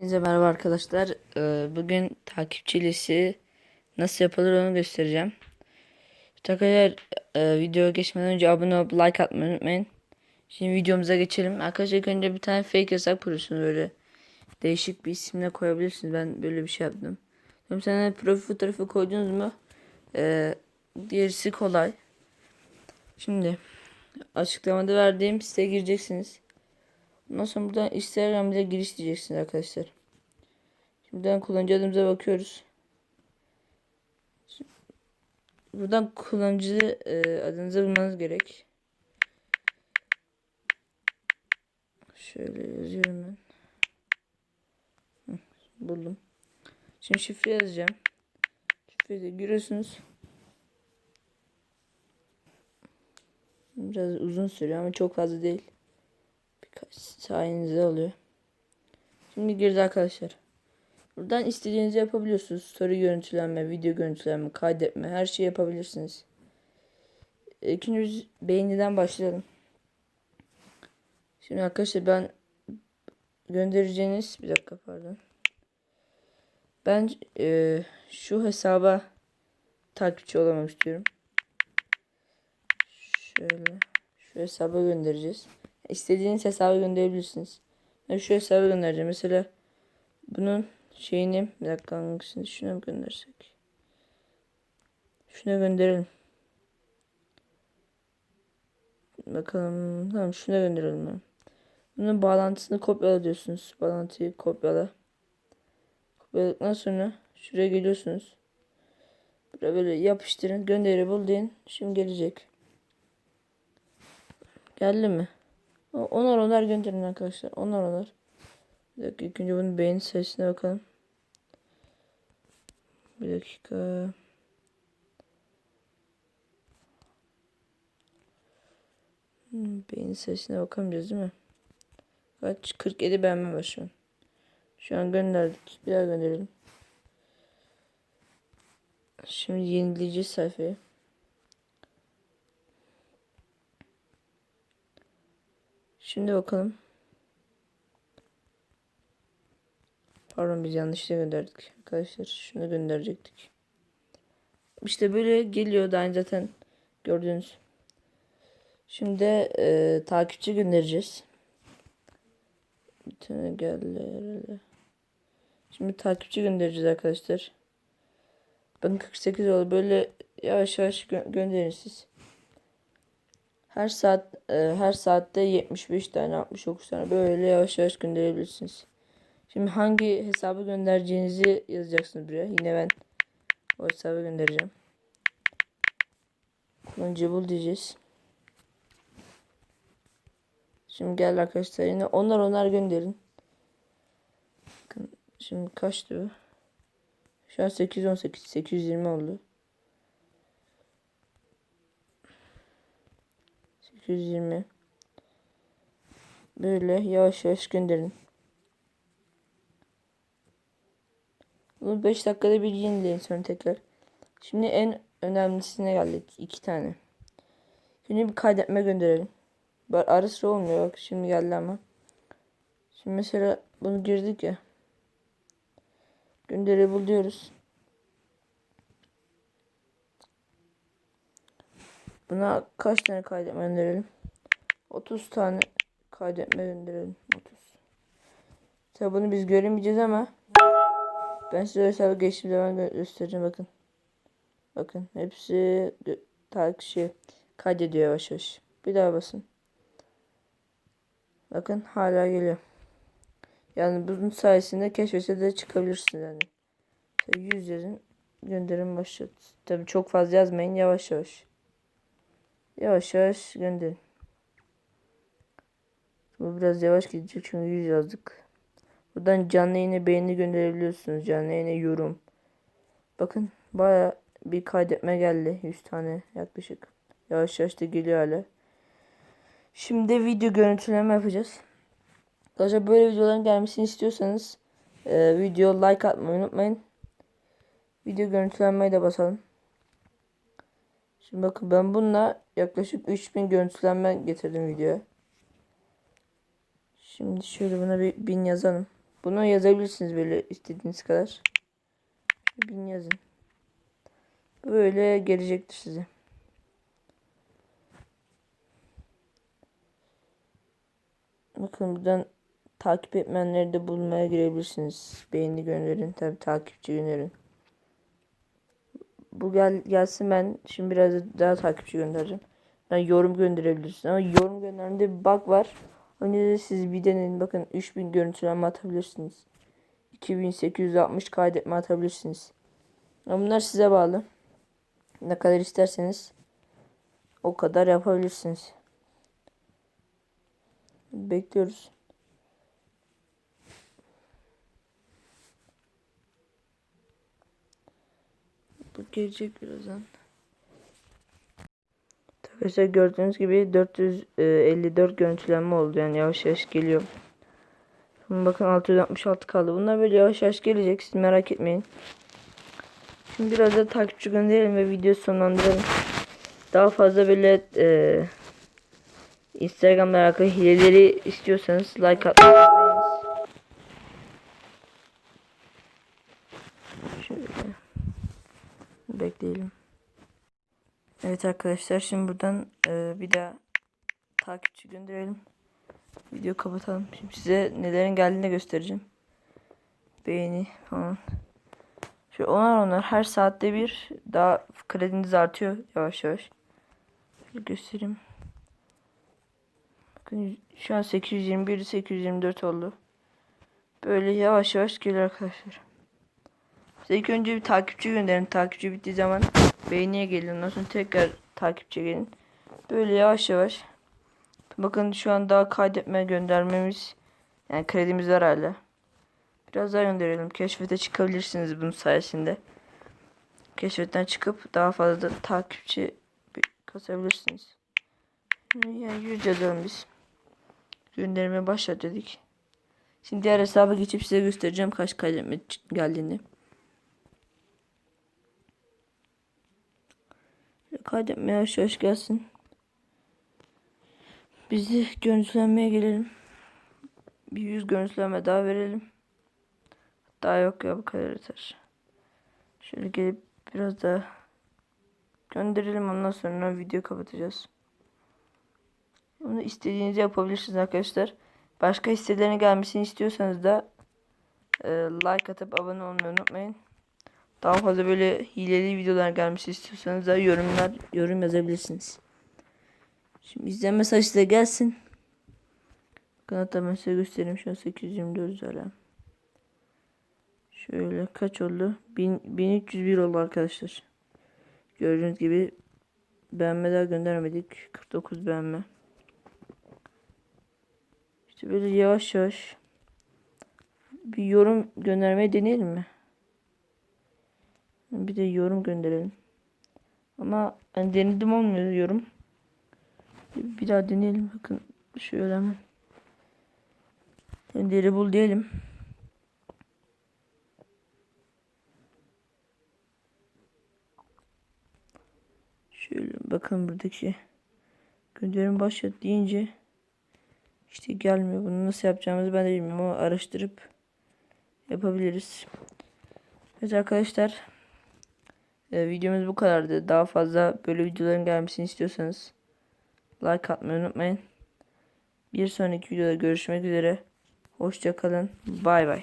Hepinize merhaba arkadaşlar. Ee, Bugün takipçilisi nasıl yapılır onu göstereceğim. Arkadaşlar e, videoya geçmeden önce abone olup like atmayı unutmayın. Şimdi videomuza geçelim. Arkadaşlar önce bir tane fake hesap kuruyorsunuz böyle. Değişik bir isimle koyabilirsiniz. Ben böyle bir şey yaptım. Şimdi sen profil fotoğrafı koydunuz mu? Ee, gerisi kolay. Şimdi açıklamada verdiğim siteye gireceksiniz. Ondan sonra buradan Instagram'da giriş diyeceksiniz arkadaşlar. Şimdiden kullanıcı adımıza bakıyoruz. Buradan kullanıcı e, adınızı bulmanız gerek. Şöyle yazıyorum ben. Hı, buldum. Şimdi şifre yazacağım. Şifreyi de giriyorsunuz. Biraz uzun sürüyor ama çok fazla değil. Sayenizde oluyor. Şimdi girdi arkadaşlar. Buradan istediğinizi yapabiliyorsunuz. Story görüntülenme, video görüntülenme, kaydetme her şeyi yapabilirsiniz. İkinci beğeniden başlayalım. Şimdi arkadaşlar ben göndereceğiniz bir dakika pardon. Ben e, şu hesaba takipçi olamak istiyorum. Şöyle şu hesaba göndereceğiz. İstediğiniz hesaba gönderebilirsiniz. Ben şu hesaba göndereceğim. Mesela bunun şeyini bir dakika hangisini şuna mı göndersek? Şuna gönderelim. Bakalım tamam şuna gönderelim. Ben. Bunun bağlantısını kopyala diyorsunuz. Bağlantıyı kopyala. Kopyaladıktan sonra şuraya geliyorsunuz. Buraya böyle yapıştırın. Gönderi bul deyin. Şimdi gelecek. Geldi mi? Onar onar gönderin arkadaşlar. Onar onar. Bir dakika ilk önce bunun beğeni sayısına bakalım. Bir dakika. Hmm, beğeni sayısına bakamayacağız değil mi? Kaç? 47 beğenme var şu an. Şu an gönderdik. Bir daha gönderelim. Şimdi yenileyeceğiz sayfayı. Şimdi bakalım. Pardon biz yanlışlıkla gönderdik. Arkadaşlar şunu gönderecektik. İşte böyle geliyor daha zaten gördüğünüz. Şimdi e, takipçi göndereceğiz. Tane geldi. Şimdi takipçi göndereceğiz arkadaşlar. Ben 48 oldu. Böyle yavaş yavaş gö gönderin siz. Her saat e, her saatte 75 tane 69 tane böyle yavaş yavaş gönderebilirsiniz. Şimdi hangi hesabı göndereceğinizi yazacaksınız buraya. Yine ben o hesabı göndereceğim. Kullanıcı bul diyeceğiz. Şimdi gel arkadaşlar yine onlar onlar gönderin. Şimdi kaçtı bu? Şu an 818 820 oldu. 820 Böyle yavaş yavaş gönderin. Bunu 5 dakikada bir yenileyin sonra tekrar. Şimdi en önemlisine geldik. iki tane. Şimdi bir kaydetme gönderelim. Ara sıra olmuyor. Bak şimdi geldi ama. Şimdi mesela bunu girdik ya. Gönderi buluyoruz. Buna kaç tane kaydetme gönderelim? 30 tane kaydetme gönderelim. 30. Tabi bunu biz göremeyeceğiz ama ben size hesabı geçtiğim zaman gö göstereceğim bakın. Bakın hepsi takip şey kaydediyor yavaş yavaş. Bir daha basın. Bakın hala geliyor. Yani bunun sayesinde keşfete de çıkabilirsiniz yani. 100 yazın gönderim başlat. Tabi çok fazla yazmayın yavaş yavaş. Yavaş yavaş gönderin. Bu biraz yavaş gidecek çünkü 100 yazdık. Buradan canlı yayına beğeni gönderebiliyorsunuz. Canlı yayına yorum. Bakın baya bir kaydetme geldi. 100 tane yaklaşık. Yavaş yavaş da geliyor hala. Şimdi video görüntüleme yapacağız. Arkadaşlar böyle videoların gelmesini istiyorsanız e, video like atmayı unutmayın. Video görüntülenmeyi de basalım. Şimdi bakın ben bununla yaklaşık 3000 görüntülenme getirdim videoya. Şimdi şöyle buna bir bin yazalım. Bunu yazabilirsiniz böyle istediğiniz kadar. Bin yazın. Böyle gelecektir size. Bakın buradan takip etmenleri de bulmaya girebilirsiniz. Beğeni gönderin. Tabi takipçi gönderin. Bu gel gelsin ben şimdi biraz daha takipçi göndereceğim. Yani yorum gönderebilirsiniz ama yorum gönderdiğinde bir bug var. Önce de siz bir deneyin. Bakın 3000 görüntülenme atabilirsiniz. 2860 kaydetme atabilirsiniz. Ama bunlar size bağlı. Ne kadar isterseniz o kadar yapabilirsiniz. Bekliyoruz. Gelecek birazdan. Arkadaşlar gördüğünüz gibi 454 görüntülenme oldu. Yani yavaş yavaş geliyor. Şimdi bakın 666 kaldı. Bunlar böyle yavaş yavaş gelecek. Siz merak etmeyin. Şimdi biraz da takipçi gönderelim ve video sonlandıralım. Daha fazla böyle e, Instagram'la alakalı hileleri istiyorsanız like atmayı unutmayınız. Şöyle bekleyelim. Evet arkadaşlar şimdi buradan e, bir daha takipçi gönderelim. Video kapatalım. Şimdi size nelerin geldiğini göstereceğim. Beğeni falan. Şu onar onar her saatte bir daha krediniz artıyor yavaş yavaş. Şöyle göstereyim. Bakın şu an 821 824 oldu. Böyle yavaş yavaş geliyor arkadaşlar. Size önce bir takipçi gönderin. Takipçi bittiği zaman beğeniye gelin. Ondan sonra tekrar takipçi gelin. Böyle yavaş yavaş. Bakın şu an daha kaydetme göndermemiz yani kredimiz var hala. Biraz daha gönderelim. Keşfete çıkabilirsiniz bunun sayesinde. Keşfetten çıkıp daha fazla takipçi kasabilirsiniz. Yani 100 yazalım biz. Gönderime başlat dedik. Şimdi diğer hesaba geçip size göstereceğim kaç kaydetme geldiğini. Kaydetmeye yavaş yavaş gelsin. Bizi görüntülenmeye gelelim. Bir yüz görüntülenme daha verelim. Daha yok ya bu kadar yeter. Şöyle gelip biraz daha gönderelim ondan sonra video kapatacağız. Bunu istediğinizi yapabilirsiniz arkadaşlar. Başka hisselerin gelmesini istiyorsanız da e, like atıp abone olmayı unutmayın. Daha fazla böyle hileli videolar gelmesi istiyorsanız da yorumlar yorum yazabilirsiniz. Şimdi izlenme sayısı da gelsin. Bakın hatta ben size göstereyim şu an 824 hala. Şöyle kaç oldu? 1000, 1301 oldu arkadaşlar. Gördüğünüz gibi beğenme daha göndermedik. 49 beğenme. İşte böyle yavaş yavaş bir yorum göndermeyi deneyelim mi? Bir de yorum gönderelim. Ama ben denedim olmuyor yorum. Bir daha deneyelim. Bakın şöyle hemen. Deri bul diyelim. Şöyle bakın buradaki gönderim başlat deyince işte gelmiyor. Bunu nasıl yapacağımızı ben de bilmiyorum ama araştırıp yapabiliriz. Evet arkadaşlar e, videomuz bu kadardı. Daha fazla böyle videoların gelmesini istiyorsanız like atmayı unutmayın. Bir sonraki videoda görüşmek üzere. Hoşçakalın. Bay bay.